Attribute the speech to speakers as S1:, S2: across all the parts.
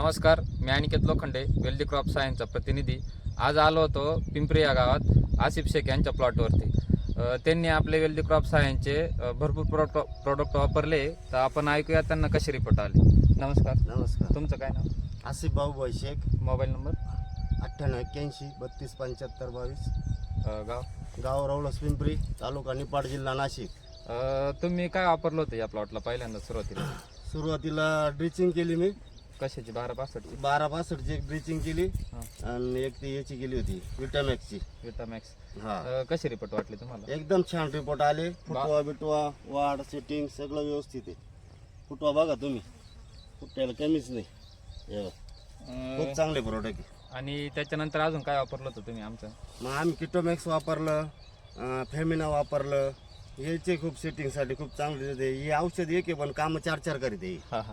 S1: नमस्कार मी Aniket Lokhande wealthy crop सायन्सचा प्रतिनिधी. आज आलो होतो पिंपरी या गावात आसिफ शेख यांच्या प्लॉटवरती. त्यांनी आपले वेल्दी क्रॉप सायन्सचे भरपूर प्रोडक्ट प्रोडक्ट वापरले. तर आपण ऐकूया त्यांना कसे रिपोर्ट आले. नमस्कार.
S2: नमस्कार.
S1: तुमचं काय नाव?
S2: आसिफ भाऊ शेख.
S1: Mobile number?
S2: अठ्ठ्याण्णव एक्क्याऐंशी बत्तीस पंच्याहत्तर बावीस.
S1: गाव?
S2: गाव रवळस पिंपरी तालुका निपाड जिल्हा नाशिक.
S1: तुम्ही काय वापरलं होतं या प्लॉटला पहिल्यांदा सुरुवातीला?
S2: सुरुवातीला ड्रिचिंग केली मी.
S1: कशाची? बारा पासष्टची
S2: बारा पासष्टची एक ड्रिचिंग केली
S1: हां.
S2: आणि एक ती याची केली होती विटामॅक्सची
S1: विटामॅक्स
S2: हा.
S1: कसे रिपोर्ट वाटले तुम्हाला?
S2: एकदम छान रिपोर्ट आले. फुटवा बिटवा वाढ सेटिंग सगळं व्यवस्थित आहे. फुटवा बघा तुम्ही. फुटायला कमीच नाही. हे बघ.
S1: अ,
S2: खूप चांगले प्रोडक्ट आहे.
S1: आणि त्याच्यानंतर अजून काय वापरलं होतं तुम्ही आमचं?
S2: मग आम्ही किटोमॅक्स वापरलं अं, फेमिना वापरलं. याचे खूप सेटिंगसाठी खूप चांगले होते ही औषध एक आहे पण कामं चार चार करीत आहे.
S1: हा हा.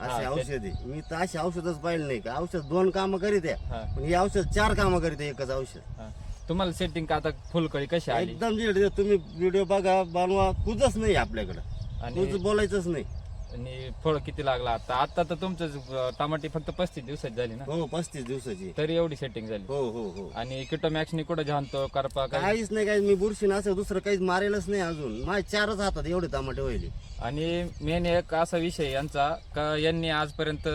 S2: असे
S1: हा, ते-
S2: औषध. आहे मी तर अशी औषधच पाहिलं नाही का? औषध दोन कामं करीत आहे.
S1: हा.
S2: पण ही औषध चार कामं करीत आहे एकच औषध.
S1: हा. तुम्हाला सेटिंग का आता फुलकळी कशी आली?
S2: एकदम जे तुम्ही व्हिडिओ बघा बनवा. कुजच नाही आपल्याकडं.
S1: आणि
S2: कुज बोलायचंच नाही.
S1: आणि फळ किती लागला आता? आता तर तुमचं टमाटे फक्त पस्तीस दिवसाची झाली ना.
S2: हो पस्तीस दिवसाची.
S1: तरी एवढी सेटिंग झाली.
S2: हो हो हो.
S1: आणि किटोमॅक्सनी कुठं जाणतो करपा काय?
S2: काहीच नाही काही मी बुरशी नसेल दुसरं काहीच मारेलच नाही अजून. माझ्या चारच हातात एवढे टमाटे व्हायले.
S1: आणि मेन एक असा विषय यांचा का यांनी आजपर्यंत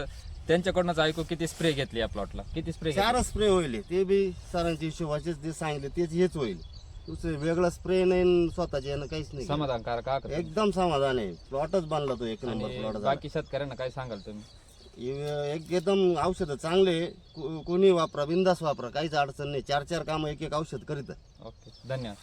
S1: त्यांच्याकडूनच ऐकू किती स्प्रे घेतली या प्लॉटला किती स्प्रे
S2: चारच स्प्रे होईल ते बी सरांच्या हिशोबाचेच जे सांगितले तेच हेच होईल. दुसरे वेगळा स्प्रे नाही स्वतःचे यानं काहीच नाही.
S1: समाधानकारक का
S2: एकदम समाधान आहे. प्लॉटच बांधला तो एक नंबर प्लॉट झाला.
S1: बाकी शेतकऱ्यांना काय सांगाल तुम्ही?
S2: हे एक एकदम औषध चांगले को- कोणी वापरा बिंदास वापरा. काहीच अडचण नाही. चार चार कामं एक एक औषध करीत
S1: ओके धन्यवाद.